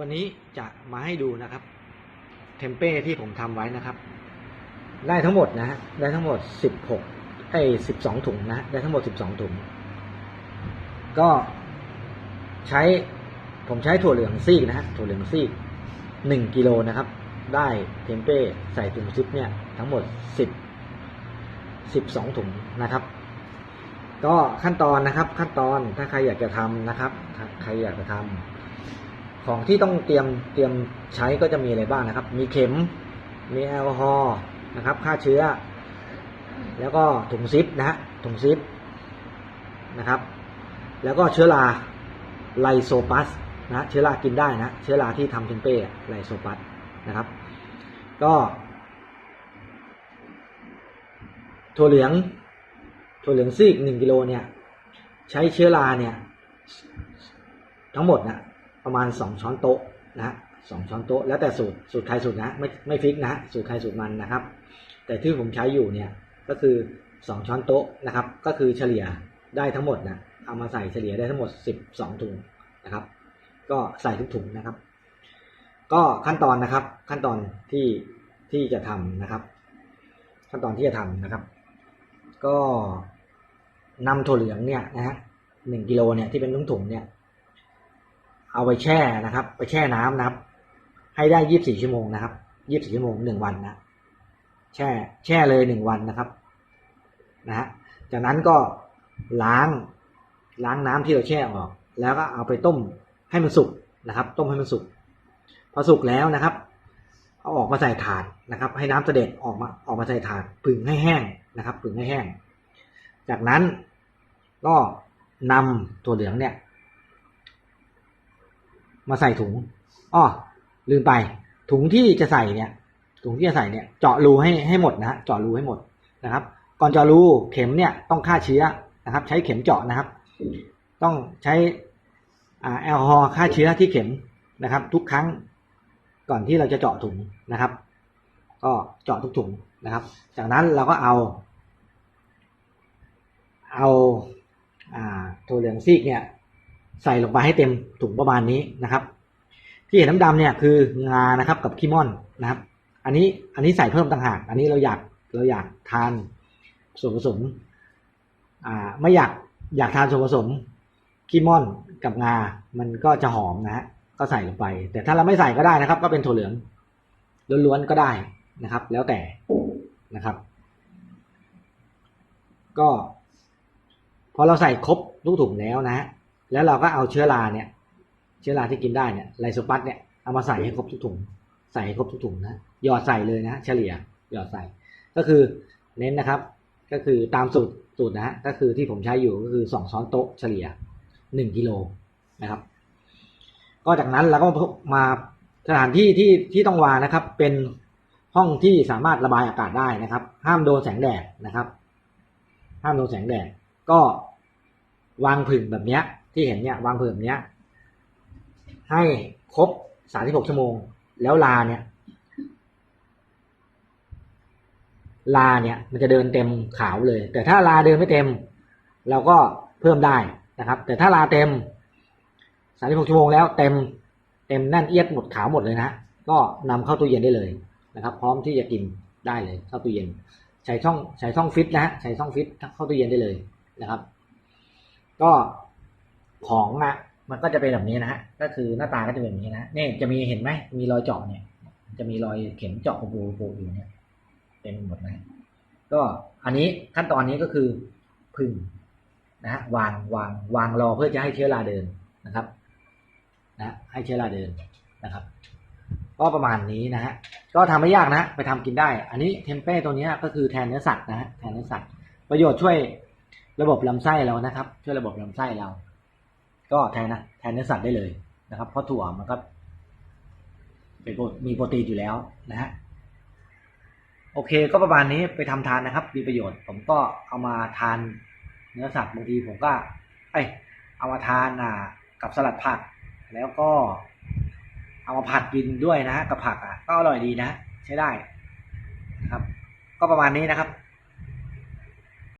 วันนี้จะมาให้ดูนะครับ เทมเป้ที่ผมทำไว้นะครับ ได้ทั้งหมดนะฮะได้ทั้งหมดสิบหกไอ้สิบสองถุงนะได้ทั้งหมดสิบสองถุง ก็ใช้ผมใช้ถั่วเหลืองซีกนะฮะถั่วเหลืองซีกหนึ่งกิโลนะครับ ได้เทมเป้ใส่ถุงซิปเนี่ยทั้งหมดสิบสิบสองถุงนะครับ ก็ขั้นตอนนะครับขั้นตอนถ้าใครอยากจะทำนะครับ ใครอยากจะทำ ของที่ต้องเตรียมเตรียมใช้ก็จะมีอะไรบ้างนะครับ มีเข็ม มีแอลกอฮอล์นะครับฆ่าเชื้อ แล้วก็ถุงซิปนะฮะถุงซิปนะครับ แล้วก็เชื้อราไลโซปัสนะเชื้อรากินได้นะเชื้อราที่ทำเทมเป้ไลโซปัสนะครับ ก็ถั่วเหลืองถั่วเหลืองซีกหนึ่งกิโลเนี่ย ใช้เชื้อราเนี่ย ทั้งหมดนะ ประมาณสองช้อนโต๊ะนะสองช้อนโต๊ะแล้วแต่สูตรสูตรใครสูตรนะไม่ไม่ฟิกนะสูตรใครสูตรมันนะครับ แต่ที่ผมใช้อยู่เนี่ยก็คือสองช้อนโต๊ะนะครับ ก็คือเฉลี่ยได้ทั้งหมดนะเอามาใส่เฉลี่ยได้ทั้งหมดสิบสองถุงนะครับ ก็ใส่ทุกถุงนะครับ ก็ขั้นตอนนะครับขั้นตอนที่ที่จะทำนะครับ ขั้นตอนที่จะทำนะครับ ก็นำถั่วเหลืองเนี่ยนะฮะหนึ่งกิโลเนี่ยที่เป็นถุงถุงเนี่ย เอาไปแช่นะครับ ไปแช่น้ำนะครับ ให้ได้ยี่บสี่ชั่วโมงนะครับยี่บสี่ชั่วโมงหนึ่งวันนะแช่แช่เลยหนึ่งวันนะครับนะฮะจากนั้นก็ล้างล้างน้ำที่เราแช่ออก แล้วก็เอาไปต้มให้มันสุกนะครับ ต้มให้มันสุกพอสุกแล้วนะครับ เอาออกมาใส่ถาดนะครับ ให้น้ำเสด็จออกมาออกมาใส่ถาดผึ่งให้แห้งนะครับผึ่งให้แห้ง จากนั้นก็นำถั่วเหลืองเนี่ย มาใส่ถุงอ้อลืมไป ถุงที่จะใส่เนี่ย ถุงที่จะใส่เนี่ย เจาะรูให้ให้หมดนะฮะเจาะรูให้หมดนะครับ ก่อนเจาะรูเข็มเนี่ยต้องฆ่าเชื้อนะครับ ใช้เข็มเจาะนะครับ ต้องใช้แอลกอฮอล์ฆ่าเชื้อที่เข็มนะครับ ทุกครั้งก่อนที่เราจะเจาะถุงนะครับ ก็เจาะทุกถุงนะครับ จากนั้นเราก็เอา เอาอ่าถั่วเหลืองซีกเนี่ย ใส่ลงไปให้เต็มถุงประมาณนี้นะครับ ที่เห็นน้ำดำเนี่ยคืองานะครับกับขี้ม่อนนะครับ อันนี้อันนี้ใส่เพิ่มต่างหากอันนี้เราอยากเราอยากทานส่วนผสมอ่าไม่อยากอยากทานส่วนผสมขี้ม่อนกับงา มันก็จะหอมนะฮะก็ใส่ลงไป แต่ถ้าเราไม่ใส่ก็ได้นะครับ ก็เป็นถั่วเหลืองล้วนๆก็ได้นะครับ แล้วแต่นะครับ ก็พอเราใส่ครบทุกถุงแล้วนะฮะ แล้วเราก็เอาเชื้อราเนี่ย เชื้อราที่กินได้เนี่ยไลโซปัสเนี่ยเอามาใส่ให้ครบทุกถุง ใส่ให้ครบทุกถุงนะหยอดใส่เลยนะเฉลี่ยหยอดใส่ ก็คือเน้นนะครับ ก็คือตามสูตรสูตรนะฮะก็คือที่ผมใช้อยู่ก็คือสองช้อนโต๊ะเฉลี่ยหนึ่งกิโลนะครับ ก็จากนั้นเราก็มาสถานที่ที่ที่ต้องวางนะครับ เป็นห้องที่สามารถระบายอากาศได้นะครับ ห้ามโดนแสงแดดนะครับ ห้ามโดนแสงแดดก็วางผึ่งแบบเนี้ย ที่เห็นเนี่ยวางผึ่งเนี้ย ให้ครบสามสิบหกชั่วโมง แล้วลาเนี่ย ลาเนี่ย มันจะเดินเต็มขาวเลย แต่ถ้าลาเดินไม่เต็ม เราก็เพิ่มได้นะครับ แต่ถ้าลาเต็มสามสิบหกชั่วโมงแล้วเต็มเต็มแน่นเอียดหมดขาวหมดเลยนะก็นำเข้าตู้เย็นได้เลยนะครับ พร้อมที่จะกินได้เลยเข้าตู้เย็น ใช้ช่องใช้ช่องฟิตนะฮะใช้ช่องฟิตเข้าตู้เย็นได้เลยนะครับ ก็ ของอะมันก็จะเป็นแบบนี้นะฮะก็คือหน้าตาก็จะเป็นแบบนี้นะเนี่ยจะมีเห็นไหมมีรอยเจาะเนี่ย จะมีรอยเข็มเจาะโปูโปูอยู่เนี่ยเต็มหมดนะก็อันนี้ขั้นตอนนี้ก็คือพึ่งนะฮะวางวางวางรอเพื่อจะให้เชื้อราเดินนะครับนะให้เชื้อราเดินนะครับ ก็ประมาณนี้นะฮะก็ทำไม่ยากนะไปทำกินได้ อันนี้เทมเป้ตัวนี้ก็คือแทนเนื้อสัตว์นะฮะแทนเนื้อสัตว์ประโยชน์ช่วยระบบลำไส้เรานะครับ ช่วยระบบลำไส้เรา ก็แทนนะแทนเนื้อสัตว์ได้เลยนะครับ เพราะถั่วมันก็เป็นมีโปรตีนอยู่แล้วนะฮะโอเคก็ประมาณนี้ไปทำทานนะครับ มีประโยชน์ ผมก็เอามาทานเนื้อสัตว์บางทีผมก็ เอ้ยเอามาทานอ่ากับสลัดผัก แล้วก็ เอามาผัดกินด้วยนะฮะกับผักอะก็อร่อยดีนะ ใช้ได้นะครับ ก็ประมาณนี้นะครับ